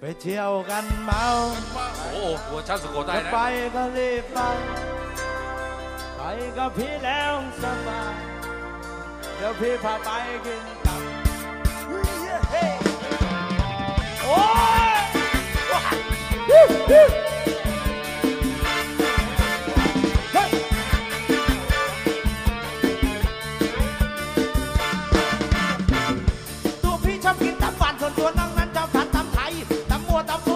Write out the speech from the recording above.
ไปเที่ยวกันเมาโอ้โหเวอร์สุไปก็รีบไปไปก็พี่แล้วสบายเดี๋ยวพี่พาไปกินกับเฮ้ย tan